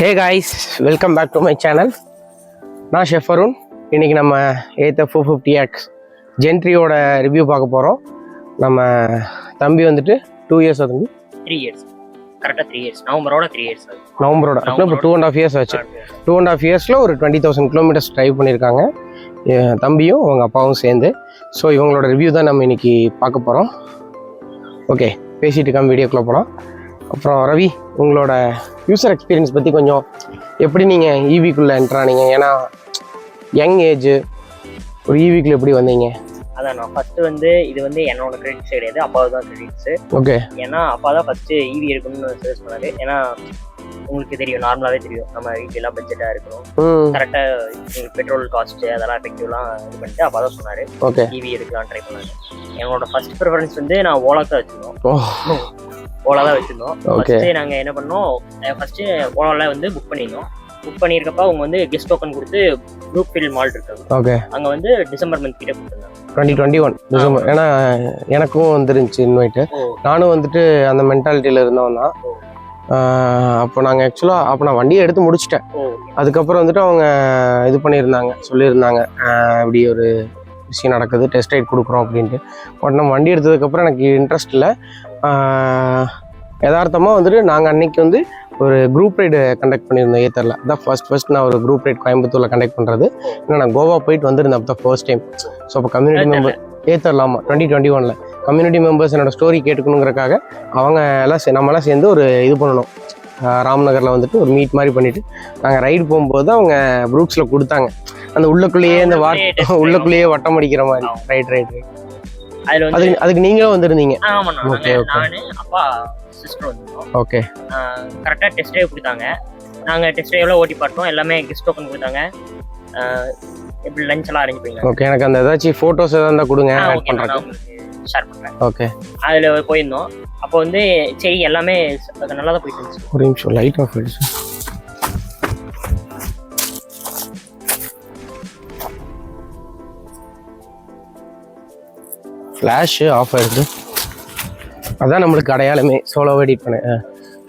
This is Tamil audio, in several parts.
Hey guys welcome back to my channel நான் ஷெஃப் அருண் இன்றைக்கி நம்ம ஏத்த ஃபோர் ஃபிஃப்டி எக்ஸ் ஜென்ட்ரியோட ரிவ்யூ பார்க்க போகிறோம் நம்ம தம்பி வந்துட்டு டூ இயர்ஸ் தம்பி. த்ரீ இயர்ஸ் கரெக்டாக த்ரீ இயர்ஸ் நவம்பரோட த்ரீ இயர்ஸ் நவம்பரோட. இப்போ டூ அண்ட் ஆஃப் இயர்ஸ் ஆச்சு. டூ அண்ட் ஆஃப் இயர்ஸில் ஒரு டுவெண்ட்டி தௌசண்ட் கிலோமீட்டர்ஸ் ட்ரைவ் பண்ணியிருக்காங்க. தம்பியும் அவங்க அப்பாவும் சேர்ந்து. ஸோ இவங்களோட ரிவ்யூ தான் நம்ம இன்னைக்கு பார்க்க போகிறோம் ஓகே பேசிட்டு கம் வீடியோக்குள்ளே போகலாம் அப்புறம் ரவி உங்களோட யூசர் எக்ஸ்பீரியன்ஸ் பற்றி கொஞ்சம் எப்படி நீங்கள் ஈவிக்குள்ளே என்ட்ரானீங்க ஏன்னா யங் ஏஜ் ஒரு ஈவிக்குள்ளே எப்படி வந்தீங்க? அதான் நான் ஃபர்ஸ்ட் வந்து இது வந்து என்னோட கிரெடிட்ஸ் கிடையாது அப்பாவுக்கு தான் கிரெடிட்ஸ் ஓகே ஏன்னா அப்பா தான் ஃபர்ஸ்ட் ஈவி எடுக்கணும்னு சஜஸ்ட் பண்ணாரு. ஏன்னா உங்களுக்கு தெரியும் நார்மலாகவே தெரியும். நம்ம வீட்டிலாம் பட்ஜெட்டாக இருக்கணும். கரெக்டாக பெட்ரோல் காஸ்ட் அதெல்லாம் எஃபெக்டிவ்லாம் இது பண்ணிட்டு அப்பா தான் சொன்னார் ஓகே ஈவி எடுக்கலாம் ட்ரை பண்ணாரு. என்னோட ஃபர்ஸ்ட் ப்ரிஃபரன்ஸ் வந்து நான் ஓலாக்கு தான் வச்சுருந்தோம் ஓலா தான் வச்சுருந்தோம். ஃபர்ஸ்ட் நாங்கள் என்ன பண்ணோம் ஃபர்ஸ்ட் ஓலாவில் வந்து புக் பண்ணியிருந்தோம் புக் பண்ணியிருக்கப்ப அவங்க வந்து கெஸ்ட் டோக்கன் கொடுத்து குரூப் ஃபீல்ட் மால்ட் இருக்காங்க. ஓகே அங்கே வந்து டிசம்பர் மந்த் கிட்ட கொடுத்துருந்தாங்க டுவெண்ட்டி டுவெண்ட்டி ஒன் டிசம்பர் ஏன்னா எனக்கும் வந்துருந்துச்சு இன்வைட்டு நானும் வந்துட்டு அந்த மென்டாலிட்டியில் இருந்தவன் தான். அப்போ நாங்கள் ஆக்சுவலாக அப்போ நான் வண்டியை எடுத்து முடிச்சிட்டேன். அதுக்கப்புறம் வந்துட்டு அவங்க இது பண்ணியிருந்தாங்க சொல்லியிருந்தாங்க. இப்படி ஒரு விஷயம் நடக்குது டெஸ்ட் ரைட் கொடுக்குறோம் அப்படின்ட்டு. பட் நம்ம வண்டி எடுத்ததுக்கப்புறம் எனக்கு இன்ட்ரெஸ்ட் இல்லை. யதார்த்தமாக வந்துட்டு நாங்கள் அன்னைக்கு வந்து ஒரு குரூப் ரைடு கண்டக்ட் பண்ணியிருந்தோம் ஏத்தரில். அதான் ஃபர்ஸ்ட் ஃபர்ஸ்ட் நான் ஒரு குரூப் ரைட் கோயம்புத்தூரில் கண்டக்ட் பண்ணுறது ஏன்னா நான் கோவா போயிட்டு வந்திருந்தேன் அப்போ ஃபர்ஸ்ட் டைம் ஸோ அப்போ கம்யூனிட்டி மெம்பர் ஏத்தரில் ஆமாம் டுவெண்ட்டி டுவெண்ட்டி ஒனில் கம்யூனிட்டி மெம்பர்ஸ் என்னோட ஸ்டோரி கேட்டுக்கணுங்கிறக்காக அவங்க எல்லாம் நம்மலாம் சேர்ந்து ஒரு இது பண்ணணும். ராம்நகரில் வந்துட்டு ஒரு மீட் மாதிரி பண்ணிட்டு நாங்கள் ரைடு போகும்போது அவங்க ப்ரூக்ஸில் கொடுத்தாங்க. அந்த உள்ளுக்குள்ளேயே இந்த வாட். உள்ளுக்குள்ளேயே வட்டம் அடிக்கிற மாதிரி. ரைட் ரைட் ரைட் அதுல வந்து அதுக்கு அதுக்கு நீங்களும் வந்திருந்தீங்க. ஆமா okay. நானு அப்பா சிஸ்டர் வந்திருந்தோம். ஓகே. கரெக்டா டெஸ்ட் டிரைவ் கொடுத்தாங்க. நாங்க டெஸ்ட் டிரைவ்ல ஓட்டி பார்த்தோம். எல்லாமே கெஸ்ட் டோக்கன் கொடுத்தாங்க. எப்படி லஞ்ச் எல்லாம் அரேஞ்ச் பண்ணிங்க? ஓகே எனக்கு அந்த ஏதாச்சும் ஃபோட்டோஸ் எதாவது இருந்தால் கொடுங்க. ஆட் பண்ணுறேன் ஷேர் பண்றேன். ஓகே. அதுல போயிருந்தோம். அப்போ வந்து சரி எல்லாமே நல்லா தான் போயிட்டு இருந்துச்சு. ஒரு நிமிஷம் லைட் ஆஃப் ஆயிடுச்சு. ஃப்ளாஷு ஆஃப் ஆயிடுது. அதான் நம்மளுக்கு அடையாளமே. சோலோ எடிட் பண்ண. ஆ,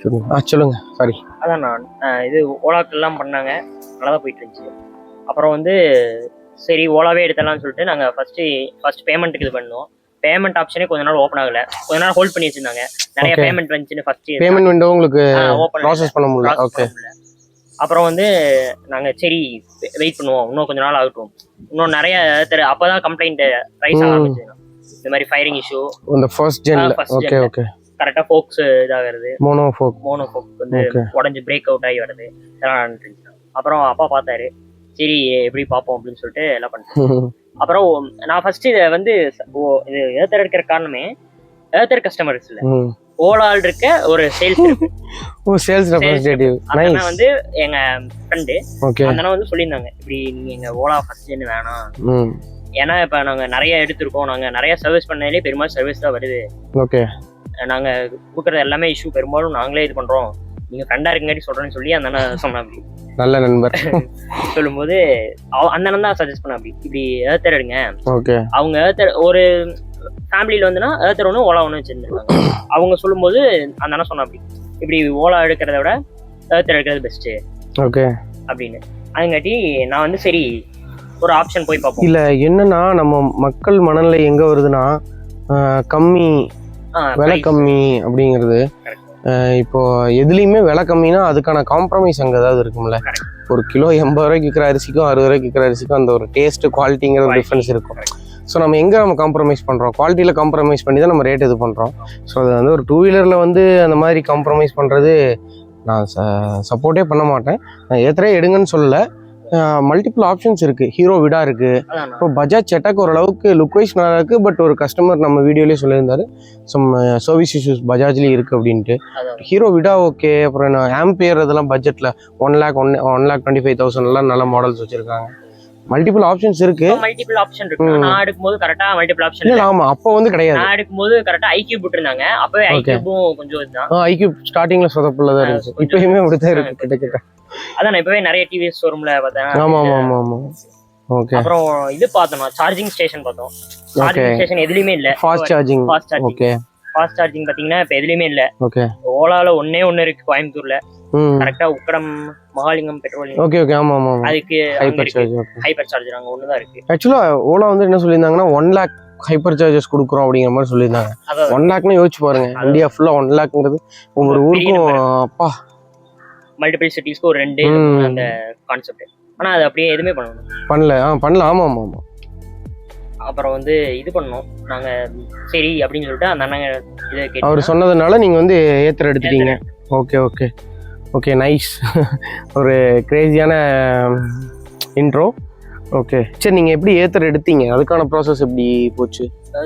சொல்லுங்க. ஆ சொல்லுங்க. சாரி அதான் நான் இது ஓலாக்கு எல்லாம் பண்ணாங்க. நல்லா தான் போயிட்டு இருந்துச்சு அப்புறம் வந்து சரி ஓலாவே எடுத்துடலாம்னு சொல்லிட்டு நாங்க ஃபர்ஸ்ட் ஃபர்ஸ்ட் பேமெண்ட்டுக்கு இது பண்ணோம். பேமெண்ட் ஆப்ஷனே கொஞ்ச நாள் ஓப்பன் ஆகல. கொஞ்ச நாள் ஹோல்ட் பண்ணி வச்சிருந்தாங்க. நிறைய. பேமெண்ட் வந்துச்சுன்னு ஃபர்ஸ்ட் பேமெண்ட் விண்டோ உங்களுக்கு ஓப்பன் ப்ராசஸ் பண்ண முடியல. ஓகே அப்புறம் வந்து நாங்க சரி வெயிட் பண்ணுவோம். இன்னும் கொஞ்ச நாள் ஆகட்டும். இன்னும் நிறைய தெரு அப்பதான் கம்ப்ளைண்ட் ரைஸ். ஆரம்பிச்சு இந்த மாதிரி ஃபயரிங் இஷ்யூ இந்த ஃபர்ஸ்ட் ஜென்ல ஓகே. ஓகே கரெக்டா ஃபோக்ஸ் இதாகிறது. மோனோ ஃபோக் மோனோ ஃபோக் வந்து. உடஞ்சு பிரேக் அவுட் ஆகி வருது. இதெல்லாம். அப்புறம் அப்பா பார்த்தாரு. சரி எப்படி பார்ப்போம் அப்படின்னு சொல்லிட்டு எல்லாம் பண்ணிட்டேன் அப்புறம் நான் ஃபர்ஸ்ட் இதை வந்து ஓ இது ஏத்தர் எடுக்கிற காரணமே ஏத்தர் கஸ்டமர்ஸ் இல்ல. ஓலால் இருக்க ஒரு சேல்ஸ் ஓ சேல்ஸ் நைஸ் அண்ணா வந்து எங்க ஃப்ரெண்டு அண்ணா வந்து சொல்லியிருந்தாங்க இப்படி நீங்க எங்க ஓலா ஃபர்ஸ்ட் ஜென் வேணாம். ஏன்னா இப்ப நாங்க நிறைய எடுத்திருக்கோம். நாங்க நிறைய சர்வீஸ் பண்ணாலே பெரும்பாலும் சர்வீஸ் தான் வருது. ஓகே நாங்க கொடுக்குறது எல்லாமே இஷ்யூ பெரும்பாலும் நாங்களே இது பண்றோம். நீங்க ஃப்ரெண்டா இருக்கங்காட்டி சொல்றேன்னு சொல்லி அந்த அண்ணா சொன்ன அப்படி. நல்ல நண்பர். சொல்லும்போது அவ- அந்த அண்ணன் தான் சஜஸ்ட் பண்ண அப்படி. இப்படி ஏத்தர் எடுங்க. ஓகே அவங்க ஏத்தர் ஒரு ஃபேமிலியில வந்துன்னா ஏத்தர் ஒன்று ஓலா ஒன்று வச்சிருந்துருக்காங்க. அவங்க சொல்லும்போது அந்த அண்ணன் சொன்ன அப்படி. இப்படி ஓலா எடுக்கிறத விட ஏத்தர் எடுக்கிறது பெஸ்ட்டு ஓகே அப்படின்னு. அதுங்காட்டி நான் வந்து சரி ஒரு ஆப்ஷன் போய் பார்ப்போம். இல்ல என்னன்னா நம்ம மக்கள் மனநிலை எங்க வருதுன்னா கம்மி விலை. கம்மி அப்படிங்கிறது. இப்போ எதுலேயுமே விலை கம்மினா அதுக்கான காம்ப்ரமைஸ் அங்கே ஏதாவது இருக்கும்ல. ஒரு கிலோ எண்பது ரூபாய்க்கு விற்கிற அரிசிக்கும் அறுபது ரூபாய்க்கு விற்கிற அரிசிக்கும் அந்த ஒரு டேஸ்ட் குவாலிட்டிங்கிற ஒரு. டிஃப்ரென்ஸ் இருக்கும். ஸோ நம்ம எங்கே நம்ம காம்ப்ரமைஸ் பண்ணுறோம் குவாலிட்டியில் காம்ப்ரமைஸ் பண்ணி தான் நம்ம ரேட் இது பண்ணுறோம் ஸோ அது வந்து ஒரு டூ வீலரில் வந்து அந்த மாதிரி காம்ப்ரமைஸ் பண்ணுறது நான் ச சப்போர்ட்டே பண்ண மாட்டேன். நான் ஏத்தரே எடுங்கன்னு சொல்லலை. மல்டிபிள் ஆப்ஷன்ஸ் இருக்குது ஹீரோ விடா இருக்குது இப்போ பஜாஜ் செட்டாக் ஓரளவுக்கு லுக் வைஸ் நல்லா இருக்கு பட் ஒரு கஸ்டமர் நம்ம வீடியோலேயே சொல்லியிருந்தாரு. சம் சர்வீஸ் இஷ்யூஸ் பஜாஜ்லேயும் இருக்கு அப்படின்ட்டு. ஹீரோ விடா ஓகே அப்புறம் என்ன? ஆம்பியர் அதெல்லாம் பட்ஜெட்டில் one lakh one one lakh twenty five தௌசண்ட்லாம் நல்ல மாடல்ஸ் வச்சிருக்காங்க. மல்டிபிள் ஆப்ஷன்ஸ் இருக்கு. மல்டிபிள் ஆப்ஷன் இருக்கு. நான் எடுக்கும்போது கரெக்டா மல்டிபிள் ஆப்ஷன் இல்லை ஆமா அப்போ வந்து கிடையாது. நான் எடுக்கும்போது கரெக்டா ஐக்யூப் விட்டுருந்தாங்க. அப்பவே. ஐக்யூபும் கொஞ்சம் இதுதான். ஐக்யூ ஸ்டார்டிங்ல சொதப்புல தான் இருந்துச்சு. இப்பயுமே அப்படித்தான் இருக்கு கிட்ட கிட்ட அதான் இப்பவே நிறைய டிவிஎஸ் ஷோரூம்ல பார்த்தேன். ஆமா ஆமா ஆமா ஆமா. ஓகே அப்புறம் இது பார்த்தோம் சார்ஜிங் ஸ்டேஷன் பார்த்தோம். சார்ஜிங் ஸ்டேஷன் எதுலயுமே இல்ல. Fast charging fast charging okay fast charging பாத்தீங்கன்னா இப்ப எதுலயுமே இல்ல. ஓகே ஓலால ஒன்னே ஒண்ணு இருக்கு கோயம்புத்தூர்ல. கரெக்டா Ukkadam Mahalingam petroleum. Okay okay ஆமாம் ஆமாம் அதுக்கு ஹைப்பர் சார்ஜ் ஹைப்பர் சார்ஜர் அங்க ஒண்ணுதான் இருக்கு. ஆக்சுவலாக ஓலா வந்து என்ன சொல்லியிருந்தாங்கன்னா ஒன் லேக் ஹைப்பர் சார்ஜஸ் கொடுக்குறோம் அப்படிங்கிற மாதிரி சொல்லியிருந்தாங்க. ஒன் லேக்னு யோசிச்சு பாருங்க. இந்தியா ஃபுல்லாக ஒன் லேக்ங்கிறது ஒவ்வொரு ஊருக்கும் அப்பா. மல்டிபிள் சிட்டிஸ்க்கு ஒரு ரெண்டு. அந்த கான்செப்ட் ஆனா அது அப்படியே எதுவுமே பண்ணணும் பண்ணல. ஆ பண்ணல. ஆமாம் ஆமாம் ஆமாம் அப்புறம் வந்து இது பண்ணோம். நாங்க சரி அப்படின்னு சொல்லிட்டு அந்த அண்ணங்க இதை அவர் சொன்னதுனால நீங்கள் வந்து ஏத்தர் எடுத்துட்டீங்க. Okay okay. ஓகே நைஸ் ஒரு கிரேசியான இன்ட்ரோ ஓகே சரி நீங்கள் எப்படி ஏத்தர் எடுத்தீங்க? அதுக்கான ப்ராசஸ் எப்படி போச்சு?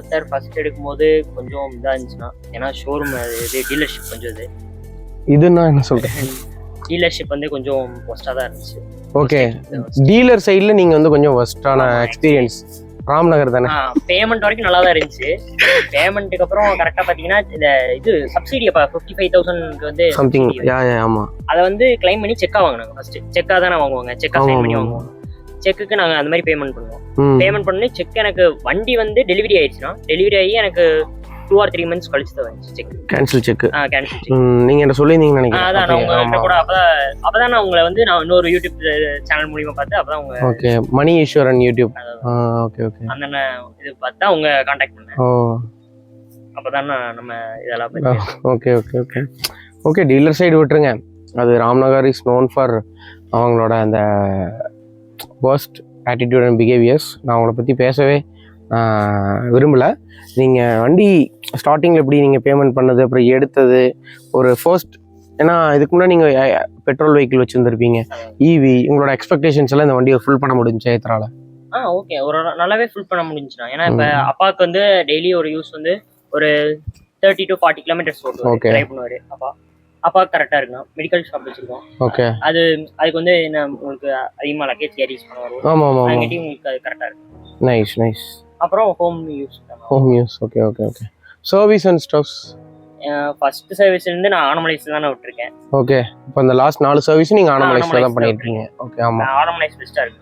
சார் ஃபர்ஸ்ட் எடுக்கும்போது கொஞ்சம் இதா இருந்துச்சுன்னா ஏன்னா ஷோரூம் இது டீலர்ஷிப் கொஞ்சம் இது. இதுன்னா என்ன சொல்கிறேன் டீலர்ஷிப் வந்து கொஞ்சம் ஒஸ்டா தான் இருந்துச்சு. ஓகே டீலர் சைடில் நீங்கள் வந்து கொஞ்சம் ஒஸ்டான எக்ஸ்பீரியன்ஸ் ராம்நகர் தானே? பேமெண்ட் வரைக்கும் நல்லா தான் இருந்துச்சு பேமெண்ட்டுக்கு அப்புறம் கரெக்டா பாத்தீங்கன்னா இந்த இது சப்சிடி அப்ப ஃபிஃப்டி ஃபைவ் தௌசண்ட்க்கு வந்து சம்திங் யா ஆமாம் அதை வந்து கிளைம் பண்ணி செக்கா வாங்கினாங்க ஃபர்ஸ்ட் செக்கா தானே வாங்குவாங்க. செக்கா ஆமா, சைன் பண்ணி ஆமா. வாங்குவாங்க. செக்குக்கு நாங்க அந்த மாதிரி பேமெண்ட் பண்ணுவோம். பேமெண்ட் பண்ணி செக் எனக்கு வண்டி வந்து டெலிவரி ஆயிடுச்சுன்னா டெலிவரி ஆகி எனக்கு டூ ஆர் த்ரீ மந்த்ஸ் கழிச்சு தான் வந்துச்சு cheque cancel cheque cancel cheque நீங்கள் என்ன சொல்லியிருந்தீங்கன்னு அதான் நான் நினைக்கிறேன் உங்ககிட்ட கூட அப்பதான் அப்பதான் நான் உங்களை வந்து நான் இன்னொரு யூடியூப் சேனல் மூலியமா பார்த்து அப்பதான் உங்க okay Mani Eswaran YouTube okay okay அந்த இது பார்த்தா உங்க காண்டாக்ட் பண்ணேன். ஓ. அப்பதான் நம்ம இதெல்லாம் okay okay okay okay dealer side விட்டுருங்க. அது ராம்நகர் இஸ் நோன் ஃபார் அவங்களோட அந்த worst attitude அண்ட் பிஹேவியர்ஸ் நான் அவங்கள பற்றி பேசவே விரும்பலை. நீங்கள் வண்டி ஸ்டார்டிங்கில் எப்படி நீங்கள் பேமெண்ட் பண்ணது அப்புறம் எடுத்தது ஒரு ஃபர்ஸ்ட் ஏன்னா இதுக்கு முன்னாடி நீங்கள் பெட்ரோல் வெஹிக்கிள் வச்சுருந்துருப்பீங்க. ஈவி உங்களோட எக்ஸ்பெக்டேஷன்ஸ் எல்லாம் இந்த வண்டியை ஃபுல் பண்ண முடிஞ்சு ஏத்தரால ஆ ஓகே ஒரு நல்லாவே ஃபுல் பண்ண முடிஞ்சுண்ணா ஏன்னா இப்ப அப்பாவுக்கு வந்து டெய்லி ஒரு யூஸ் வந்து ஒரு தேர்ட்டி டு ஃபார்ட்டி கிலோமீட்டர்ஸ் ஓட்டுவார். ட்ரைவ் பண்ணுவாரு. அப்பா அப்பா கரெக்டா இருக்குண்ணா. மெடிக்கல் ஷாப் வச்சிருக்கோம். ஓகே அது அதுக்கு வந்து என்ன உங்களுக்கு அதிகமா லக்கேஜ் கேரிஸ் பண்ணுவாரு ஆமாம் ஆமாம் உங்களுக்கு அது கரெக்டா இருக்கு நைஸ் நைஸ் அப்புறம் home use home use okay okay okay service and stuffs first சர்வீஸ்ல இருந்து நான் ஆனமலைஸ் தானே விட்டுருக்கேன். ஓகே இப்போ இந்த லாஸ்ட் நாலு சர்வீஸ் நீங்கள் ஆனமலைஸில் தான் தான் பண்ணியிருக்கீங்க ஓகே ஆமாம் ஆனமலைஸ் பெஸ்டா இருக்கு.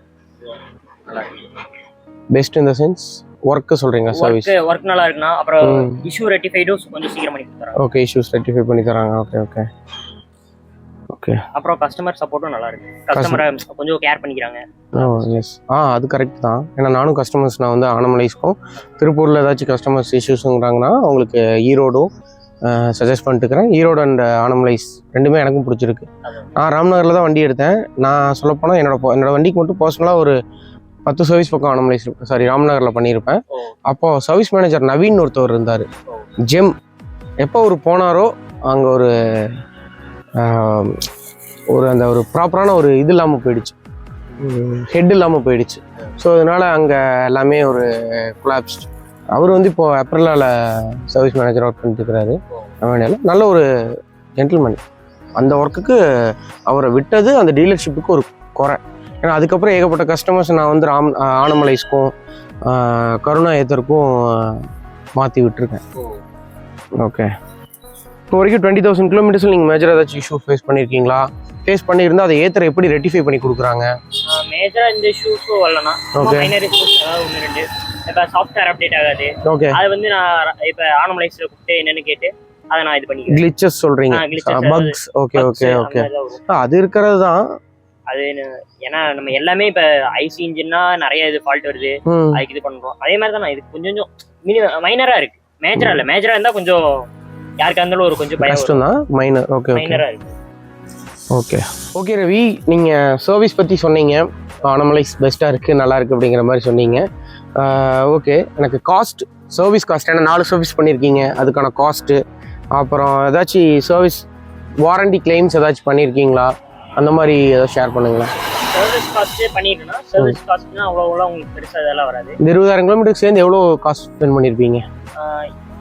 பெஸ்ட் இந்த சென்ஸ் ஒர்க்கு சொல்கிறீங்களா சர்வீஸ் ஒர்க் ஒர்க் நல்லா இருக்குண்ணா அப்புறம். இஷ்யூ ரெட்டிஃபைடும் கொஞ்சம் சீக்கிரம் பண்ணி கொடுத்துறாங்க ஓகே இஷ்யூஸ் ரெக்டிஃபை பண்ணி தராங்க. ஓகே ஓகே ஓகே அப்புறம் கஸ்டமர் சப்போர்ட்டும் நல்லா இருக்கு. கஸ்டமரை கொஞ்சம் கேர் பண்ணிக்கிறாங்க. எஸ் ஆ அது கரெக்ட் தான். ஏன்னா நானும் கஸ்டமர்ஸ் நான் வந்து ஆனமலைஸ்க்கும் திருப்பூரில் ஏதாச்சும் கஸ்டமர்ஸ் இஷ்யூஸுங்கிறாங்கன்னா அவங்களுக்கு ஈரோடும் சஜஸ்ட் பண்ணிட்டுக்கிறேன் ஈரோடு அண்ட் ஆனமலைஸ் ரெண்டுமே எனக்கும் பிடிச்சிருக்கு. நான் ராம்நகரில் தான் வண்டி எடுத்தேன். நான் சொல்லப்போனால் என்னோட என்னோட வண்டிக்கு மட்டும் பர்சனலாக ஒரு பத்து சர்வீஸ் பக்கம் ஆனமலைஸ் சாரி ராம்நகரில் பண்ணியிருப்பேன். ஓ. அப்போ சர்வீஸ் மேனேஜர் நவீன் ஒருத்தவர் இருந்தார். ஜெம் எப்போ ஒரு போனாரோ அங்கே ஒரு ஒரு அந்த ஒரு ப்ராப்பரான ஒரு இது இல்லாமல் போயிடுச்சு. ஹெட் இல்லாமல் போயிடுச்சு. ஸோ அதனால அங்கே எல்லாமே ஒரு கொலாப்ஸ்ட் அவர் வந்து இப்போ ஏப்ரலால் சர்வீஸ் மேனேஜர் ஒர்க் பண்ணிட்டு இருக்கிறாரு நவீனில் நல்ல ஒரு ஜென்டில்மேன் அந்த ஒர்க்குக்கு அவரை விட்டது அந்த டீலர்ஷிப்புக்கு ஒரு குறை. ஏன்னா அதுக்கப்புறம் ஏகப்பட்ட கஸ்டமர்ஸ் நான் வந்து ராம் ஆனமலைஸ்க்கும் கருணா ஏத்தருக்கும் மாற்றி விட்டுருக்கேன். ஓகே இப்போ வரைக்கும் டுவெண்ட்டி தௌசண்ட் கிலோமீட்டர்ஸில் நீங்கள் மேஜர் ஏதாச்சும் இஷ்யூ ஃபேஸ் பண்ணியிருக்கீங்களா ஃபேஸ் பண்ணியிருந்தா அதை ஏத்தரை எப்படி ரெட்டிஃபை பண்ணி கொடுக்குறாங்க? மேஜரா இந்த இஷ்யூஸும் வரலனா. மைனர் இஷ்யூஸ் ஏதாவது ஒன்று ரெண்டு. இப்போ சாஃப்ட்வேர் அப்டேட் ஆகாது. ஓகே அது வந்து நான் இப்போ ஆனமலைஸ்ல கூப்பிட்டு என்னன்னு கேட்டு அதை நான் இது பண்ணிக்கிறேன். Glitches glitches. Bugs okay okay okay. அது இருக்கிறது தான். அது என்ன- ஏன்னா நம்ம எல்லாமே இப்போ ஐசி இன்ஜின்னா நிறைய இது ஃபால்ட் வருது. அதுக்கு இது பண்றோம். அதே மாதிரி தான் இது கொஞ்சம் கொஞ்சம் மினி மைனரா இருக்கு. மேஜரா இல்ல. மேஜரா இருந்தா கொஞ்சம் யாருக்கா இருந்தாலும் ஒரு கொஞ்சம் பயம் கஷ்டம் தான் மைனர் ஓகே ஓகே மைனரா இருக்கு. ஓகே ஓகே ரவி நீங்கள் சர்வீஸ் பற்றி சொன்னீங்க. அனமலைஸ் பெஸ்ட்டாக இருக்குது நல்லா இருக்குது அப்படிங்கிற மாதிரி சொன்னீங்க. ஓகே எனக்கு காஸ்ட் சர்வீஸ் காஸ்ட் ஏன்னா நாலு சர்வீஸ் பண்ணியிருக்கீங்க அதுக்கான காஸ்ட்டு அப்புறம் ஏதாச்சும் சர்வீஸ் வாரண்டி கிளைம்ஸ் ஏதாச்சும் பண்ணியிருக்கீங்களா அந்த மாதிரி ஏதாவது ஷேர் பண்ணுங்களேன். சர்வீஸ் காஸ்ட் பண்ணிட்டேன்னா சர்வீஸ் காஸ்ட்னா அவ்வளோ அவ்வளோ உங்களுக்கு பெருசா இதெல்லாம் வராது. இந்த இருபதாயிரம் கிலோமீட்டருக்கு சேர்ந்து எவ்வளோ காஸ்ட் ஸ்பெண்ட் பண்ணியிருப்பீங்க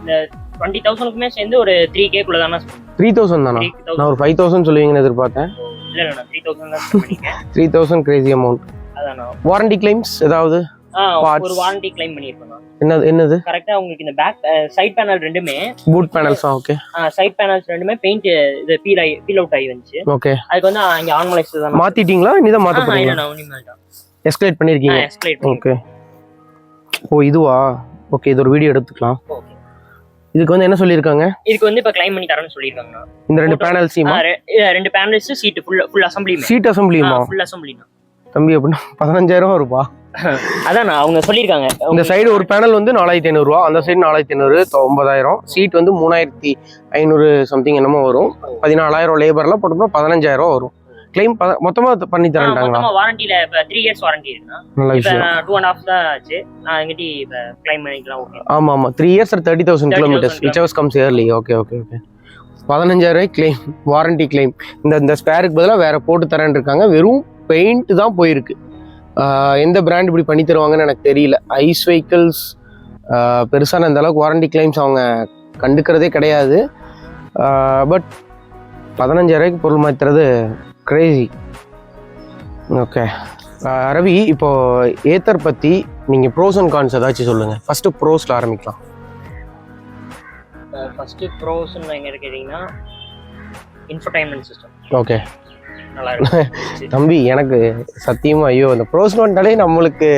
இந்த டுவெண்ட்டி தௌசண்ட்க்குமே சேர்ந்து ஒரு த்ரீ கேக்குள்ள தானே த்ரீ தௌசண்ட் தானா? நான் ஒரு ஃபைவ் தௌசண்ட் சொல்லுவீங்கன்னு எதிர்பார்த்தேன். இல்ல இல்ல த்ரீ தௌசண்ட் தான் த்ரீ தௌசண்ட் கிரேசி அமௌண்ட் அதான் வாரண்டி கிளைம்ஸ் ஏதாவது. ஒரு வாரண்டி கிளைம் நான் என்னது என்னது? கரெக்டா உங்களுக்கு இந்த பேக் சைட் பேனல் ரெண்டுமே பூட் பேனல்ஸா ஓகே சைட் பேனல்ஸ் ரெண்டுமே பெயிண்ட் இது பீல் ஆகி பீல் அவுட் ஆகி வந்துச்சு. ஓகே அதுக்கு வந்து இங்க ஆன்மலைஸ் தான் மாத்திட்டீங்களா? இனிதான் மாத்த ஆஹா, இல்ல போறீங்களா? நான் தான் எஸ்கலேட் பண்ணிருக்கீங்க. எஸ்கலேட் ஓகே ஓ இதுவா? ஓகே இது ஒரு வீடியோ எடுத்துக்கலாம். ஓகே இதுக்கு வந்து என்ன சொல்லியிருக்காங்க? இதுக்கு வந்து இப்ப கிளைம் பண்ணி தரேன்னு சொல்லியிருக்காங்கண்ணா. இந்த ரெண்டு இல்ல, ரெண்டு பேனல்ஸ் சீட் ஃபுல் ஃபுல் அசம்பிளியுமே சீட் அசம்பிளியுமா ஃபுல் அசம்பிளினா தம்பி அப்படின்னா பதினஞ்சாயிரம் ரூபா. அதான் அவங்க சொல்லியிருக்காங்க. இந்த சைடு ஒரு பேனல் வந்து நாலாயிரத்தி ஐநூறுரூவா அந்த சைடு நாலாயிரத்தி ஐநூறு ஒன்பதாயிரம். சீட் வந்து மூணாயிரத்தி ஐநூறு சம்திங் என்னமோ வரும். பதினாலாயிரம் லேபர்லாம் போட்டோம்னா பதினஞ்சாயிரம் வரும். கிளைம் மொத்தமாக பண்ணி தரேன்ட்டாங்களா மொத்தமா வாரண்டியில இப்ப த்ரீ இயர்ஸ் வாரண்டி இருக்குண்ணா. நல்ல விஷயம். டூ அண்ட் ஹாஃப் தான் ஆச்சு. நான் எங்கிட்ட இப்ப கிளைம் பண்ணிக்கலாம் ஓகே ஆமாம். ஆமாம் three years thirty thousand 30,000 kilometres whichever comes early okay okay okay பதினஞ்சாயிரம் கிளைம் வாரண்டி கிளைம் இந்த இந்த ஸ்பேருக்கு பதிலாக வேற போட்டு தரேன் இருக்காங்க. வெறும் பெயிண்ட் தான் போயிருக்கு. எந்த பிராண்ட் இப்படி பண்ணி தருவாங்கன்னு எனக்கு தெரியல. ஐஸ் வெஹிக்கிள்ஸ் பெருசான இந்த அளவுக்கு வாரண்டி கிளைம்ஸ் அவங்க கண்டுக்கிறதே கிடையாது. பட் பதினஞ்சாயிரூவாய்க்கு பொருள் மாற்றுறது கிரேசி ஓகே ரவி இப்போ ஏத்தர் பற்றி நீங்கள் ப்ரோஸ் அண்ட் கான்ஸ் ஏதாச்சும் சொல்லுங்கள் ஃபஸ்ட்டு ப்ரோஸில் ஆரம்பிக்கலாம். ஃபர்ஸ்ட் ப்ரோஸ்ன்னு எங்க கேட்டீங்கன்னா இன்ஃபர்டைன்மெண்ட் சிஸ்டம் ஓகே தம்பி எனக்கு சத்தியமா ஐயோ அந்த ப்ரோஸ் நோட்டாலே நம்மளுக்கு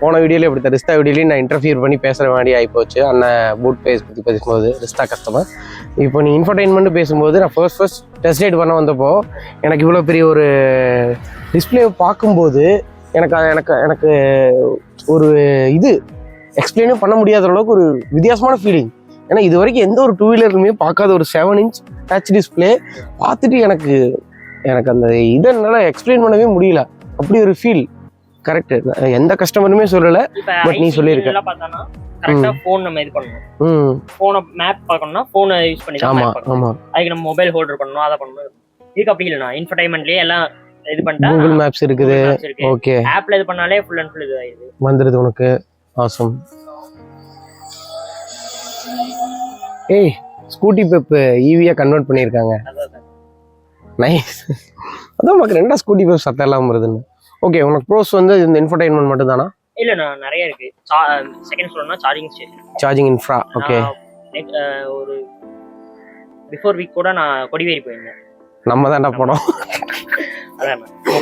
போன வீடியோல இப்படி ரிஸ்தா வீடியோலையும் நான் இன்டர்ஃபியர் பண்ணி பேசுகிற மாதிரி ஆகிப்போச்சு அண்ணன் பூட் பேஸ் பற்றி பேசும்போது ரிஸ்தா கஸ்டமர் இப்போ நீ இன்ஃபர்டைன்மெண்ட் பேசும்போது நான் ஃபர்ஸ்ட் ஃபர்ஸ்ட் டெஸ்ட் ரைட் பண்ண வந்தப்போ எனக்கு இவ்வளோ பெரிய ஒரு டிஸ்பிளே பார்க்கும்போது எனக்கு அது- எனக்கு எனக்கு ஒரு இது எக்ஸ்பிளைனே பண்ண முடியாத அளவுக்கு ஒரு வித்தியாசமான ஃபீலிங் ஏன்னா இது வரைக்கும் எந்த ஒரு டூ வீலர்லுமே பார்க்காத ஒரு செவன் இன்ச் டச் டிஸ்பிளே பார்த்துட்டு எனக்கு எனக்கு அந்த இதை என்னால் எக்ஸ்பிளைன் பண்ணவே முடியல. அப்படி ஒரு ஃபீல் கரெக்ட் எந்த கஸ்டமருமே சொல்லலை. But நீ சொல்லியிருக்க. எல்லாம் பார்த்தோம்னா கரெக்டா ஃபோன் நம்ம இது பண்ணணும். ம். ஃபோனை மேப் பார்க்கணும்னா ஃபோனை யூஸ் பண்ணி ஆமாம். ஆமாம் அதுக்கு நம்ம மொபைல் ஹோல்டர் பண்ணணும் அதை பண்ணணும். இதுக்கு அப்படி இல்லைண்ணா. இன்ஃபர்டைன்மெண்ட்லயே எல்லாம் இது பண்ணிட்டா கூகுள் மேப்ஸ் இருக்குது. ஓகே ஆப்ல இது பண்ணாலே ஃபுல் அண்ட் ஃபுல் இது ஆயிடுது உனக்கு. ஆசம் ஏய் ஸ்கூட்டி பெப் ஈவியாக கன்வெர்ட் பண்ணியிருக்காங்க. நைஸ் அதான் உனக்கு ரெண்டா ஸ்கூட்டி பெப் சத்தம் இல்லாமல் வருதுன்னு. ஓகே உனக்கு ப்ரோஸ் வந்து இந்த இன்ஃபர்டைன்மெண்ட் மட்டும் தானா இல்லைண்ணா நிறைய இருக்கு. செகண்ட் சொல்லணும்னா charging station charging infra okay ஒரு பிஃபோர் வீக் கூட நான் கொடிவேரி போயிருந்தேன். நம்ம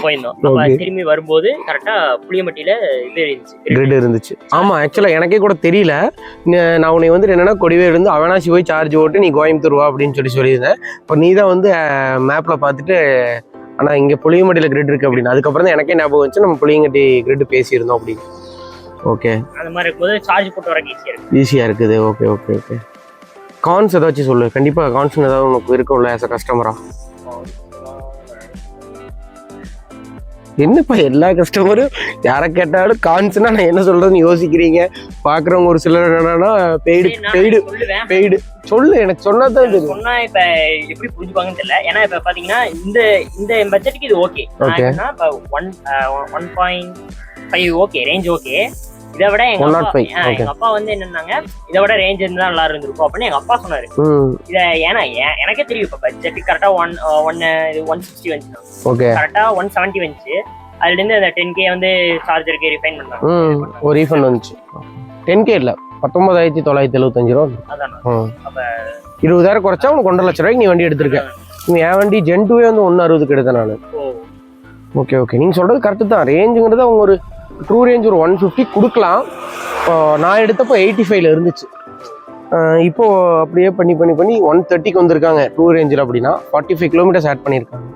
போயிருந்தோம் அப்ப Okay. திரும்பி வரும்போது கரெக்டா புளியம்பட்டியில இது இருந்துச்சு. கிரிட் இருந்துச்சு. ஆமா ஆக்சுவலா எனக்கே கூட தெரியல. நான் உன்னை வந்து என்னன்னா கொடிவேடு இருந்து அவனாசி போய் சார்ஜ் ஓட்டு நீ கோயம்புத்தூர் வா அப்படின்னு சொல்லி சொல்லியிருந்தேன். இப்போ நீ தான் வந்து மேப்ல பார்த்துட்டு ஆனா இங்க புளியம்பட்டியில கிரிட் இருக்கு அப்படின்னு. அதுக்கப்புறம் தான் எனக்கே ஞாபகம் வந்துச்சு நம்ம புளியங்கட்டி கிரிட் பேசியிருந்தோம் அப்படின்னு. ஓகே அந்த மாதிரி இருக்கும்போது சார்ஜ் போட்டு வரக்கு ஈஸியா இருக்கு. ஈஸியா இருக்குது. ஓகே ஓகே ஓகே கான்ஸ் ஏதாச்சும் சொல்லு. கண்டிப்பா கான்ஸ் ஏதாவது உனக்கு இருக்கும்ல ஆஸ் அ கஸ்டமரா என்னப்பா எல்லா கஸ்டமரும் யாரை கேட்டாலும் கான்ஸ்னா நான் என்ன சொல்றதுன்னு யோசிக்கிறீங்க. பாக்குறவங்க ஒரு சிலர் என்னன்னா பெய்டு பெய்டு பெய்டு சொல்லு எனக்கு சொன்னதான் தெரியும். சொன்னா இப்ப எப்படி புரிஞ்சுப்பாங்கன்னு தெரியல. ஏன்னா இப்ப பாத்தீங்கன்னா இந்த இந்த பட்ஜெட்டுக்கு இது ஓகே. இப்ப one one point five okay range okay இதை விட எங்க 105, அப்பா. எங்க அப்பா வந்து என்னன்னாங்க இதை விட ரேஞ்ச் இருந்தா நல்லா இருந்திருக்கும் அப்படின்னு எங்க அப்பா சொன்னாரு. இத ஏன்னா எனக்கே தெரியும் இப்ப பட்ஜெட் கரெக்டா ஒன் ஒன் இது ஒன் சிக்ஸ்டி வந்துச்சு. கரெக்டா ஒன் செவன்ட்டி வந்துச்சு. அதுல இருந்து அந்த டென் கே வந்து சார்ஜருக்கு ரிஃபைன் பண்ணாங்க. ஒரு ரீஃபண்ட் வந்துச்சு. டென் கே இல்லை. பத்தொன்பதாயிரத்தி தொள்ளாயிரத்தி எழுபத்தஞ்சு ரூபா இருபதாயிரம் குறைச்சா உனக்கு ஒன்றரை லட்ச ரூபாய்க்கு நீ வண்டி எடுத்திருக்க. என் வண்டி ஜென் டூவே வந்து ஒன்று அறுபதுக்கு எடுத்தேன் நான். ஓகே ஓகே நீங்கள் சொல்கிறது கரெக்டு தான். ரேஞ்சுங்கிறது அவங்க ஒரு ட்ரூ ரேஞ்ச் ஒரு ஒன் ஃபிஃப்டி கொடுக்கலாம். நான் எடுத்தப்போ எயிட்டி ஃபைவ்ல இருந்துச்சு. இப்போது அப்படியே பண்ணி பண்ணி பண்ணி ஒன் தேர்ட்டிக்கு வந்திருக்காங்க டூ ரேஞ்சில் அப்படின்னா. ஃபார்ட்டி ஃபைவ் கிலோமீட்டர்ஸ் ஆட் பண்ணியிருக்காங்க.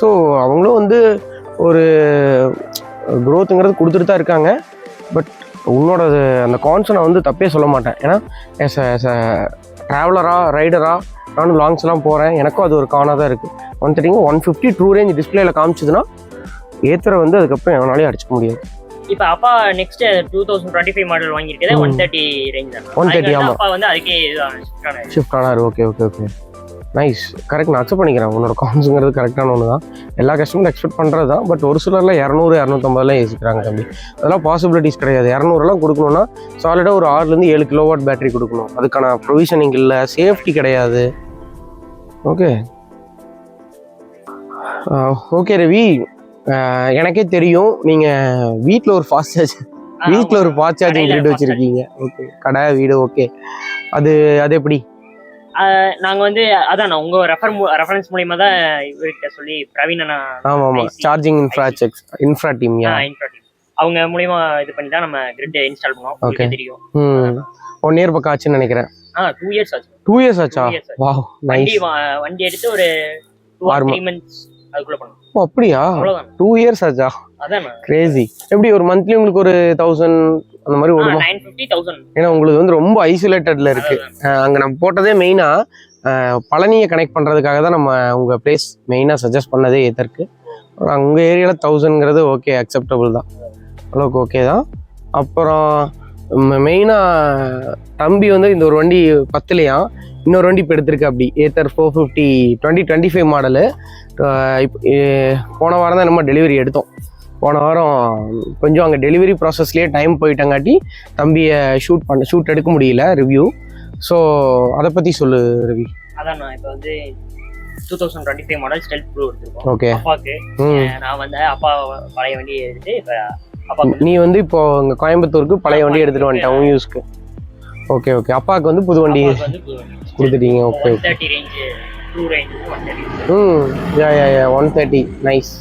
ஸோ அவங்களும் வந்து ஒரு க்ரோத்துங்கிறது கொடுத்துட்டு தான் இருக்காங்க. பட் உன்னோட அந்த கான்ஸை நான் வந்து தப்பே சொல்ல மாட்டேன். ஏன்னா எஸ் எஸ் ட்ராவலராக ரைடராக நானும் லாங்ஸ்லாம் போகிறேன் எனக்கும் அது ஒரு கானாக தான் இருக்குது ஒன் தேர்ட்டிங்க ஒன் ஃபிஃப்டி ட்ரூ ரேஞ்ச் டிஸ்பிளேயில் காமிச்சதுன்னா ஏத்தரை வந்து அதுக்கப்புறம் எவனாலையும் அடிச்சுக்க முடியாது. இப்ப அப்பா next two thousand twenty five model வாங்கியிருக்கதே ம். ஒன் தேர்ட்டி ரேஞ்ச் தான். 130, அதுக்கு ஆமா. அப்பா வந்து அதுக்கே. ஷிஃப்ட் ஆனார். Okay okay okay nice correct நான் அக்செப்ட் பண்ணிக்கிறேன். உன்னோட கான்ஸுங்கிறது கரெக்டான ஒன்று தான் எல்லா கஸ்டமரும் எக்ஸ்பெக்ட் பண்ணுறது தான். பட் ஒரு சிலரில் இரநூறு இரநூத்தம்பதுலாம் யோசிக்கிறாங்க தம்பி. அதெல்லாம் பாசிபிலிட்டிஸ் கிடையாது. இரநூறுலாம் கொடுக்கணும்னா சாலிடாக ஒரு ஆறுலேருந்து ஏழு கிலோவாட் பேட்டரி கொடுக்கணும். அதுக்கான ப்ரொவிஷனிங் இல்லை. சேஃப்டி கிடையாது. ஓகே ஓகே ரவி எனக்கே தெரியும். நீங்கள் வீட்டில் ஒரு ஃபாஸ்ட் சார்ஜ் வீட்டில் ஒரு ஃபாஸ்ட் சார்ஜிங் கிரிட் வச்சுருக்கீங்க. ஓகே கடை வீடு ஓகே அது அது எப்படி? ஆஹ் நாங்க வந்து அதான் நான் உங்க ரெஃபர் ரெஃபரன்ஸ் மூலியமா தான் இவர்கிட்ட சொல்லி பிரவீன் அண்ணா ஆமாம் ஆமாம். Charging infra check infra team infra team. அவங்க மூலியமா இது பண்ணி தான் நம்ம கிரிட் இன்ஸ்டால் பண்ணோம் உங்களுக்கு Okay. தெரியும். ஒன் இயர் பக்கம் ஆச்சுன்னு நினைக்கிறேன். ஆ டூ இயர்ஸ் ஆச்சு. டூ இயர்ஸ் ஆச்சா. வாவ் நைஸ் வண்டி எடுத்து ஒரு டூ ஆறு ஆர் மா- த்ரீ மந்த்ஸ் அதுக்குள்ள பண்ணோம் ஓ அப்படியா? டூ இயர்ஸ் ஆச்சா? கிரேசி எப்படி ஒரு மந்த்லி உங்களுக்கு ஒரு தௌசண்ட் அந்த மாதிரி ஓடுமா? ஏன்னா உங்களுக்கு வந்து ரொம்ப ஐசோலேட்டட்ல இருக்கு. அங்க நம்ம போட்டதே மெயினா பழனியை கனெக்ட் பண்றதுக்காக தான் நம்ம உங்க பிளேஸ் மெயினா சஜஸ்ட் பண்ணதே ஏதற்கு. உங்க ஏரியால தௌசண்ட்ங்கிறது ஓகே அக்செப்டபுள் தான். அளவுக்கு ஓகே தான். அப்புறம் மெயினாக தம்பி வந்து இந்த ஒரு வண்டி பத்துலையாம் இன்னொரு வண்டி இப்போ எடுத்திருக்கு அப்படி. Ather four fifty twenty twenty five model போன வாரம் தான் நம்ம டெலிவரி எடுத்தோம். போன வாரம் கொஞ்சம் அங்கே டெலிவரி ப்ராசஸ்லேயே டைம் போயிட்டங்காட்டி தம்பியை ஷூட் பண்ண ஷூட் எடுக்க முடியல ரிவ்யூ ஸோ அதை பற்றி சொல்லு ரவி. அதான் நான் இப்போ வந்து two thousand twenty five model stealth Bru எடுத்திருக்கோம் ஓகே அப்பாவுக்கு நான் வந்து அப்பா பழைய வண்டி எடுத்து இப்போ அப்பாவுக்கு நீ வந்து இப்போ இங்கே கோயம்புத்தூருக்கு பழைய வண்டி எடுத்துகிட்டு வந்துட்டேன் உன் யூஸ்க்கு ஓகே ஓகே அப்பாவுக்கு வந்து புது வண்டி கொடுத்துட்டீங்க. Okay thirty range two range one thirty ம் yeah yeah yeah one thirty nice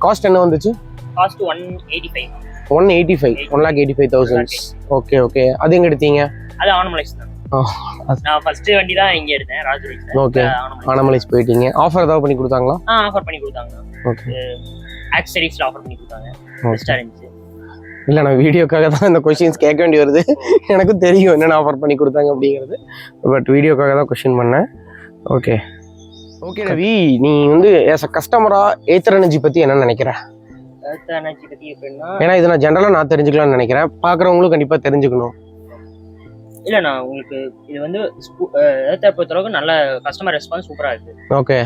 cost என்ன வந்துச்சு? Cost one eighty five one eighty five one lakh eighty five thousands okay okay அது எங்கே எடுத்தீங்க? அது ஆனமலைஸ் தான். அது- நான் ஃபர்ஸ்ட் வண்டி தான் இங்க எடுத்தேன் ராஜூரிஸ்ல Okay. ஆனமலைஸ் போயிட்டீங்க. ஆஃபர் ஏதாவது பண்ணி கொடுத்தாங்களா? ஆ ஆஃபர் பண்ணி கொடுத்தாங்க. ஓகே ஆக்சரிஸ்ல ஆஃபர் பண்ணி கொடுத்தாங்க. பெஸ்டா இருந்துச்சு. இல்லை நான் வீடியோக்காக தான் இந்த கொஷின்ஸ் கேட்க வேண்டி வருது. எனக்கும் தெரியும் என்னென்ன ஆஃபர் பண்ணி கொடுத்தாங்க அப்படிங்கிறது. பட் வீடியோக்காக தான் கொஷின் பண்ணேன். ஓகே ஓகே ரவி நீ வந்து ஏஸ் அ கஸ்டமராக ஏத்தர் எனர்ஜி பற்றி என்ன நினைக்கிற? எனர்ஜி பத்தி எப்படின்னா ஏன்னா இதை நான் ஜென்ரலாக நான் தெரிஞ்சுக்கலாம்னு நினைக்கிறேன். பார்க்குறவங்களும் கண்டிப்பாக தெரிஞ்சுக்கணும். இல்ல நான் உங்களுக்கு இது வந்து எர்த்தை பொறுத்தளவுக்கு நல்ல கஸ்டமர் ரெஸ்பான்ஸ் சூப்பரா இருக்கு. ஓகே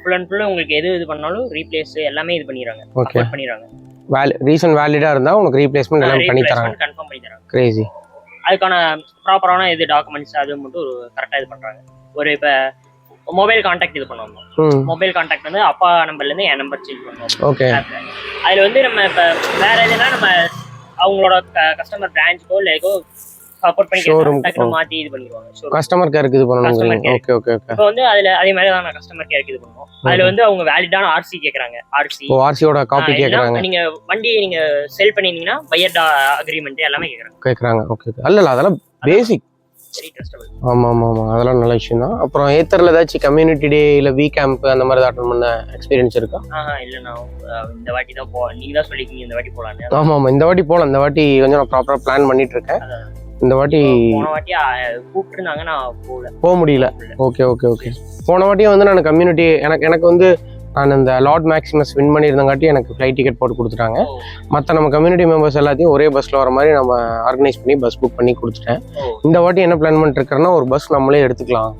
ஃபுல் அண்ட் ஃபுல் உங்களுக்கு எது இது பண்ணாலும் ரீப்ளேஸ் எல்லாமே இது பண்ணிடுறாங்க. ஓகே பண்ணிடுறாங்க. வேல் ரீசன் வேலிடாக இருந்தால் உனக்கு ரீப்ளேஸ்மெண்ட் எல்லாம் பண்ணி தராங்க கன்ஃபார்ம் பண்ணி தராங்க கிரேசி அதுக்கான ப்ராப்பரான இது டாக்குமெண்ட்ஸ் அது மட்டும் ஒரு கரெக்டாக இது பண்றாங்க. ஒரு இப்போ மொபைல் கான்டாக்ட் இது பண்ணுவாங்க. ம். மொபைல் கான்டாக்ட் வந்து அப்பா நம்பர்ல இருந்து என் நம்பர் சேஞ்ச் பண்ணுவோம் ஓகே. அதுல வந்து நம்ம இப்ப வேற எதுனா நம்ம அவங்களோட கஸ்டமர் பிரான்ச்சுக்கோ இல்லை ஏதோ சப்போர்ட் பண்ணி. மாத்தி இது பண்ணிடுவாங்க. கஸ்டமர் கேருக்கு இது பண்ணணும். Okay okay okay. இப்போ வந்து அதுல அதே மாதிரி தான் கஸ்டமர் கேருக்கு இது பண்ணுவோம். அதுல வந்து அவங்க வேலிடான ஆர்சி கேக்குறாங்க. ஆர்சி இப்போ ஆர்சியோட காப்பி கேட்குறாங்க நீங்க வண்டியை நீங்க செல் பண்ணிருந்தீங்கன்னா பையர் அக்ரிமெண்ட் எல்லாமே கேக்குறாங்க. கேட்குறாங்க ஓகே அல்ல அதெல்லாம் பேசிக் ஆமாம் ஆமாம் ஆமாம் அதெல்லாம் நல்ல விஷயம் தான் அப்புறம் ஏத்தரில் ஏதாச்சும் கம்யூனிட்டி டே இல்லை வீக் கேம்ப் அந்த மாதிரி அட்டன் பண்ண எக்ஸ்பீரியன்ஸ் இருக்கா? ஆஹா இல்ல நான் அஹ், இந்த வாட்டி தான் போ நீங்க தான் சொல்லிருக்கீங்க இந்த வாட்டி போலான்னு. ஆமாம் ஆமாம் இந்த வாட்டி போகலாம் இந்த வாட்டி கொஞ்சம் நான் ப்ராப்பராக பிளான் பண்ணிட்டு இருக்கேன். இந்த வாட்டி போன வாட்டி கூப்பிட்டு இருந்தாங்க நான் போகல. போக முடியல. Okay okay okay. போன வாட்டியும் வந்து நான் கம்யூனிட்டி எனக்கு எனக்கு வந்து நான் இந்த லார்ட் மேக்ஸிமஸ் வின் பண்ணியிருந்தங்காட்டி எனக்கு ஃப்ளைட் டிக்கெட் போட்டு கொடுத்துட்டாங்க. மற்ற நம்ம கம்யூனிட்டி மெம்பர்ஸ் எல்லாத்தையும் ஒரே பஸ்ஸில் வர மாதிரி நம்ம ஆர்கனைஸ் பண்ணி பஸ் புக் பண்ணி கொடுத்துட்டேன். இந்த வாட்டி என்ன பிளான் பண்ணிட்டுருக்கேன்னா ஒரு பஸ் நம்மளே எடுத்துக்கலாம்.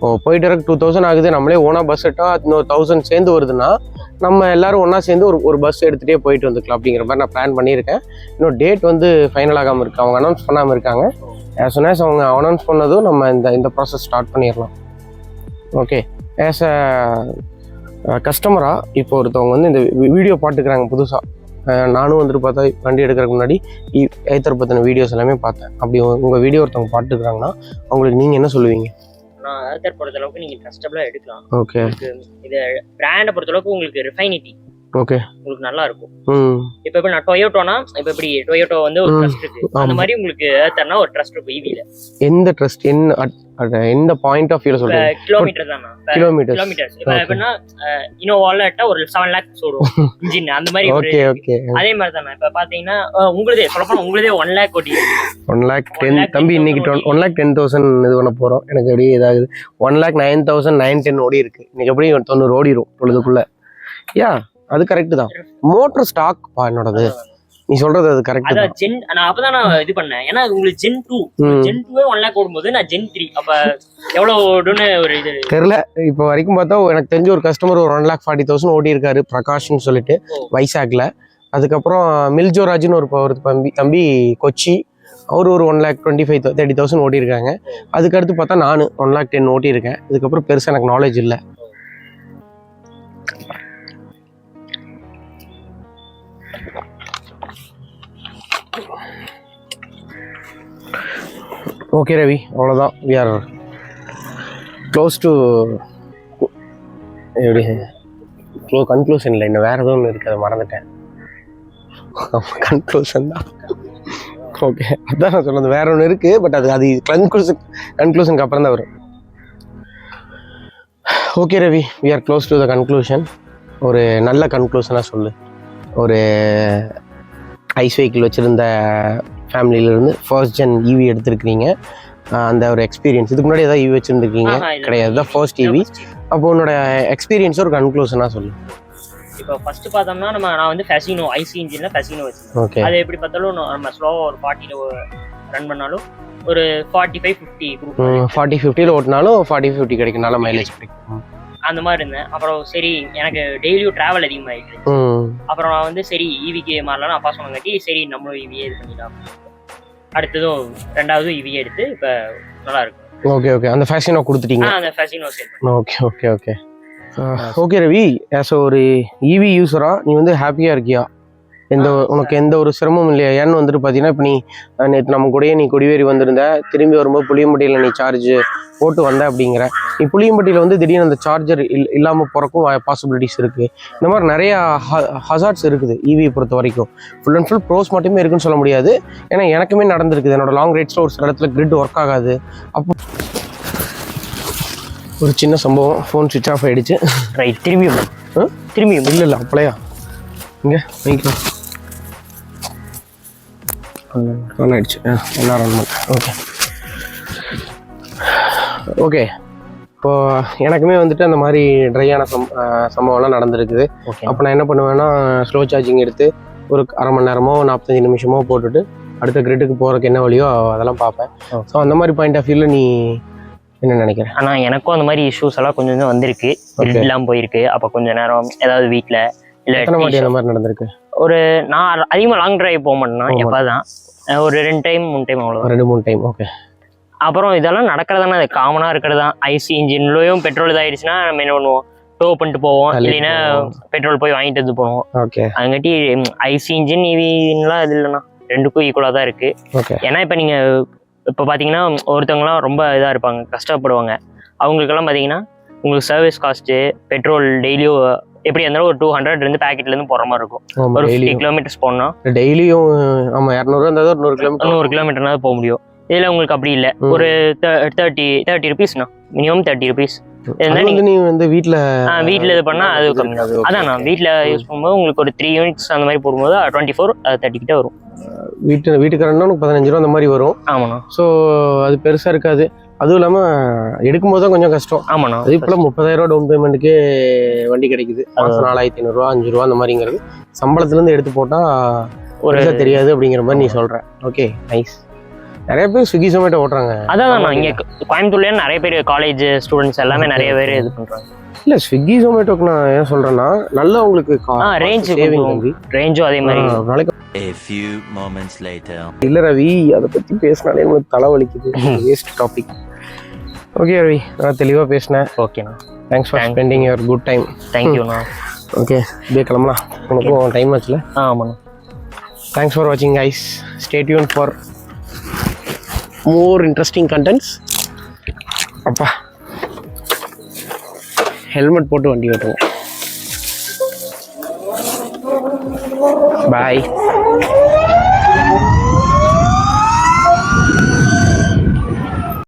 ஓ. போயிட்டு இருக்க டூ தௌசண்ட் ஆகுது நம்மளே ஓனாக பஸ் எடுத்தா இன்னொரு தௌசண்ட் சேர்ந்து வருதுன்னா நம்ம எல்லாரும் ஒன்றா சேர்ந்து ஒரு ஒரு பஸ் எடுத்துகிட்டே போயிட்டு வந்துக்கலாம் அப்படிங்கிற மாதிரி நான் பிளான் பண்ணியிருக்கேன். இன்னும் டேட் வந்து ஃபைனல் ஆகாமல் இருக்கு. அவங்க அனௌன்ஸ் பண்ணாமல் இருக்காங்க. soon as அவங்க அனௌன்ஸ் பண்ணதும் நம்ம இந்த இந்த ப்ராசஸ் ஸ்டார்ட் பண்ணிடலாம். ஓகே ஆஸ் அ கஸ்டமராக இப்போ ஒருத்தவங்க வந்து இந்த வீடியோ பாட்டுக்கிறாங்க புதுசாக நானும் வந்துட்டு பார்த்தா வண்டி எடுக்கிறதுக்கு முன்னாடி ஏத்தர் பற்றின வீடியோஸ் எல்லாமே பார்த்தேன். அப்படி உங்கள் வீடியோ ஒருத்தவங்க பாட்டுக்கிறாங்கன்னா அவங்களுக்கு நீங்கள் என்ன சொல்லுவீங்க? நான் ஏர்தர் பொறுத்த அளவுக்கு நீங்க ட்ரஸ்டபிளா எடுக்கலாம். ஓகே இது பிராண்டை பொறுத்த அளவுக்கு உங்களுக்கு ரிஃபைனிட்டி ஓகே. உங்களுக்கு நல்லா இருக்கும் இப்ப எப்படி நான் டொயோட்டோனா இப்ப எப்படி டொயோட்டோ வந்து ஒரு. ட்ரஸ்ட் இருக்கு. அந்த. மாதிரி உங்களுக்கு ஏர்தர்னா ஒரு ட்ரஸ்ட் இருக்கும் ஈவில எந்த ட்ரஸ்ட் என்ன எந்த பாயிண்ட் ஆஃப் வியூல சொல்றீங்க கிலோமீட்டர் தான்? கிலோமீட்டர்ஸ் கிலோமீட்டர்ஸ் இப்ப. எப்படின்னா இனோவால எடுத்தா ஒரு செவன் லேக்ஸ் ஓடும். இன்ஜின் அந்த மாதிரி ஓகே ஓகே அதே மாதிரி தான்? இப்ப பாத்தீங்கன்னா உங்களுதே சொல்லப்போனா உங்களுதே ஒன் லேக் ஓட்டி ஒன் லேக் டென் lakh தம்பி 10,000 இன்னைக்கு ஓடி. ஒன் லேக் டென் தௌசண்ட் இது பண்ண போகிறோம் எனக்கு அப்படியே இதாகுது. One lakh nine thousand nine ten ஓடி இருக்கு. இன்னைக்கு எப்படி தொண்ணூறு ஓடிரும் பொழுதுக்குள்ள யா அது கரெக்ட் தான். மோட்டர் ஸ்டாக் பா என்னோடது. நீ சொல்றது அது கரெக்ட் அதான் தான். ஜென் நான் அப்பதான் நான் இது பண்ணேன். ஏன்னா உங்களுக்கு ஜென் டூ. ஜென் டூவே ஒன் லேக் ஓடும்போது நான் ஜென் த்ரீ அப்ப எவ்வளவு ஓடுன்னு ஒரு இது. தெரியல. இப்போ வரைக்கும் பார்த்தா எனக்கு தெரிஞ்ச ஒரு கஸ்டமர் ஒரு ஒன் லேக் ஃபார்ட்டி தௌசண்ட் ஓடி இருக்காரு பிரகாஷ்னு சொல்லிட்டு. வைசாக்ல. அதுக்கப்புறம் மில்ஜோராஜ்னு ஒரு ப- ஒரு தம்பி தம்பி கொச்சி அவர் ஒரு one lakh twenty five thirty thousand ஓடி இருக்காங்க அதுக்கடுத்து பார்த்தா நான் ஒன் லேக் டென் ஓட்டி இருக்கேன் இதுக்கப்புறம் பெருசாக எனக்கு நாலேஜ் இல்லை. ஓகே ரவி அவ்வளோதான் வி ஆர் க்ளோஸ் டு எப்படி? க்ளோ கன்க்ளூஷன் இல்லை. இன்னும் வேறு எதுவும் ஒன்று இருக்குது அதை மறந்துட்டேன். கன்க்ளூஷன் தான். ஓகே அதான் நான் சொன்னது. வேற ஒன்று இருக்குது பட் அது அது கன்க்ளூஷன் கன்க்ளூஷனுக்கு அப்புறம் தான் வரும். Okay Ravi we are close to the conclusion ஒரு நல்ல கன்க்ளூஷனாக சொல்லு. ஒரு ஐஸ் வெஹிக்கிள் வச்சுருந்த ஃபேமிலியிலேருந்து ஃபர்ஸ்ட் ஜென் ஈவி எடுத்திருக்கிறீங்க. ஆஹ் அந்த ஒரு எக்ஸ்பீரியன்ஸ் இதுக்கு முன்னாடி ஏதாவது ஈவி வச்சுருந்துருக்கீங்க ஆஹா, இல்ல. கிடையாது. தான் ஃபர்ஸ்ட் ஈவி அப்போ உன்னோட எக்ஸ்பீரியன்ஸ் ஒரு கன்க்ளூஷனாக சொல்லு. இப்போ ஃபர்ஸ்ட் பார்த்தோம்னா நம்ம நான் வந்து ஃபெசினோ ஐசி இன்ஜின்ல ஃபெசினோ வச்சிருக்கேன். ஓகே அது எப்படி பார்த்தாலும் நம்ம ஸ்லோவாக ஒரு ஃபார்ட்டியில் ரன் பண்ணாலும் ஒரு ஃபார்ட்டி ஃபைவ் ஃபிஃப்டி ஃபார்ட்டி ஃபிஃப்டியில் ஓட்டினாலும் ஃபார்ட்டி ஃபிஃப்டி கிடைக்கும். நல்ல மைலேஜ் கிடைக்கும். அந்த மாதிரி இருந்தேன். அப்புறம் சரி எனக்கு டெய்லியும் டிராவல் அதிகமாகிடுச்சு ம். அப்புறம் நான் வந்து சரி E ஈவிக்கு மாறலாம் அப்பா சொன்னங்காட்டி சரி நம்மளும் ஈவியே இது பண்ணிடலாம். அடுத்ததும் ரெண்டாவதும் ஈவியே எடுத்து இப்போ நல்லா இருக்கும். ஓகே ஓகே அந்த ஃபேஷனை கொடுத்துட்டீங்க. அந்த Fascino sale okay okay okay okay Ravi. As a EV யூஸரா நீ வந்து ஹாப்பியாக இருக்கியா? எந்த உனக்கு எந்த ஒரு சிரமமும் இல்லையா? ஏன்னு வந்துட்டு பார்த்தீங்கன்னா இப்போ நீ நேற்று நம்ம கூடயே நீ கொடிவேரி வந்திருந்த திரும்பி வரும்போது புளியம்பட்டியில் நீ சார்ஜ் போட்டு வந்த அப்படிங்கிற. நீ புளியம்பட்டியில் வந்து திடீர்னு அந்த சார்ஜர் இல் இல்லாமல் போகிறக்கும் பாசிபிலிட்டிஸ் இருக்குது இந்த மாதிரி நிறையா ஹசார்ட்ஸ் இருக்குது ஈவியை பொறுத்த வரைக்கும். ஃபுல் அண்ட் ஃபுல் ப்ரோஸ் மட்டுமே இருக்குன்னு சொல்ல முடியாது. ஏன்னா எனக்குமே நடந்திருக்குது. என்னோட லாங் ரைட்ஸில் ஒரு சில இடத்துல கிரிட் ஒர்க் ஆகாது. அப்போ ஒரு சின்ன சம்பவம். ஃபோன் சுவிச் ஆஃப் ஆயிடுச்சு. ரைட் திரும்பியும்? திரும்பியும். இல்லை இல்லை அப்பளையா இங்கே வைக்கலாம் ரன் ஆயிடுச்சு ஆ என்ன ரன் பண்ணேன் ஓகே ஓகே இப்போ எனக்குமே வந்துட்டு அந்த மாதிரி ட்ரையான சம் சம்பவம்லாம் நடந்திருக்குது. அப்போ நான் என்ன பண்ணுவேன்னா ஸ்லோ சார்ஜிங் எடுத்து ஒரு அரை மணி நேரமோ நாற்பத்தஞ்சு நிமிஷமோ போட்டுட்டு அடுத்த கிரிட்டுக்கு போகிறதுக்கு என்ன வழியோ அதெல்லாம் பார்ப்பேன். ஸோ அந்த மாதிரி பாயிண்ட் ஆஃப் வியூவில் நீ என்ன நினைக்கிற? ஆனா எனக்கும் அந்த மாதிரி இஷ்யூஸ் எல்லாம் கொஞ்சம் கொஞ்சம் வந்திருக்கு. எல்லாம் போயிருக்கு. அப்ப கொஞ்ச நேரம் ஏதாவது எத்தனை இல்ல வாட்டி அந்த மாதிரி நடந்திருக்கு? ஒரு நான் அதிகமா லாங் டிரைவ் போக மாட்டேன்னா போக எப்பதான்? அஹ் ஒரு ரெண்டு டைம் மூணு டைம் அவ்வளோ ரெண்டு மூணு டைம் ஓகே அப்புறம் இதெல்லாம் நடக்கிறதானே அது காமனா இருக்கிறது தான். ஐசி இன்ஜின்லயும் பெட்ரோல் இதாயிடுச்சுன்னா நம்ம என்ன பண்ணுவோம்? டோ பண்ணிட்டு போவோம். இல்லைன்னா. பெட்ரோல் போய் வாங்கிட்டு வந்து போவோம் ஓகே அதுங்காட்டி ஐசி இன்ஜின் இவின்லாம் இது இல்லைண்ணா. ரெண்டுக்கும் ஈக்குவலாக தான் இருக்கு. ஓகே ஏன்னா இப்போ நீங்க இப்போ பார்த்தீங்கன்னா ஒருத்தவங்கலாம் ரொம்ப இதாக இருப்பாங்க கஷ்டப்படுவாங்க. அவங்களுக்கெல்லாம் பார்த்தீங்கன்னா உங்களுக்கு சர்வீஸ் காஸ்ட்டு பெட்ரோல் டெய்லியும் எப்படி இருந்தாலும் ஒரு டூ ஹண்ட்ரட் இருந்து இருந்து போடுற மாதிரி இருக்கும். ஒரு ஃபிஃப்டி கிலோமீட்டர்ஸ் போனோம் டெய்லியும் ஆமாம் இரநூறுவா இருந்தால் ஒரு நூறு கிலோமீட்டர் நூறு கிலோமீட்டர்னால போக முடியும். இதில் உங்களுக்கு அப்படி இல்லை. ஒரு தேர்ட்டி தேர்ட்டி ருபீஸ்ண்ணா மினிமம் தேர்ட்டி ருபீஸ் நீ வந்து வீட்டில் வீட்டில் இது பண்ணால் அது கம்மி. அதான் நான் யூஸ் பண்ணும்போது உங்களுக்கு ஒரு த்ரீ யூனிட்ஸ் அந்த மாதிரி போடும்போது டுவெண்ட்டி ஃபோர் தேர்ட்டி கிட்ட வரும். வீட்டு வீட்டுக்காரன்னா பதினஞ்சு ரூபா அந்த மாதிரி வரும். ஆமாண்ணா. ஸோ அது பெருசாக இருக்காது. அதுவும் இல்லாமல் எடுக்கும்போது தான் கொஞ்சம் கஷ்டம். ஆமாண்ணா. அது இப்போலாம் முப்பதாயிரம் ரூபா டவுன் பேமெண்ட்டுக்கே வண்டி கிடைக்குது. மாதம் நாலாயிரத்தி ஐநூறுரூவா அஞ்சு ரூபா அந்த மாதிரிங்கிறது. சம்பளத்துலேருந்து எடுத்து போட்டால் ஒரு பெருசாக தெரியாது அப்படிங்கிற மாதிரி நீ சொல்கிற ஓகே நைஸ் நிறைய பேர் ஸ்விக்கி சொமேட்டோ ஓட்டுறாங்க. அதான் நான் இங்கே கோயம்புத்தூர்லேயே நிறைய பேர் காலேஜ் ஸ்டூடெண்ட்ஸ் எல்லாமே நிறைய பேர். இது பண்ணுறாங்க இல்லை ஸ்விக்கி சொமேட்டோக்கு நான் ஏன் சொல்கிறேன்னா நல்லா உங்களுக்கு range சேவிங் ரேஞ்சும் அதே மாதிரி. ஆ, ஒரு நாளைக்கு A few moments later. இல்லை ரவி அதை பற்றி பேசினாலே உங்களுக்கு தலை வலிக்குது. வேஸ்ட் டாபிக் ஓகே ரவி நான் தெளிவாக பேசினேன். ஓகேண்ணா thanks for spending your good time தேங்க்யூண்ணா ஓகே இப்படியே கிளம்பலாம் உனக்கும் டைம் ஆச்சுல? ஆ ஆமாண்ணா. தேங்க்ஸ் ஃபார் வாட்சிங் guys stay tune for more interesting contents அப்பா. ஹெல்மெட் போட்டு வண்டி ஓட்டுவோம் பாய்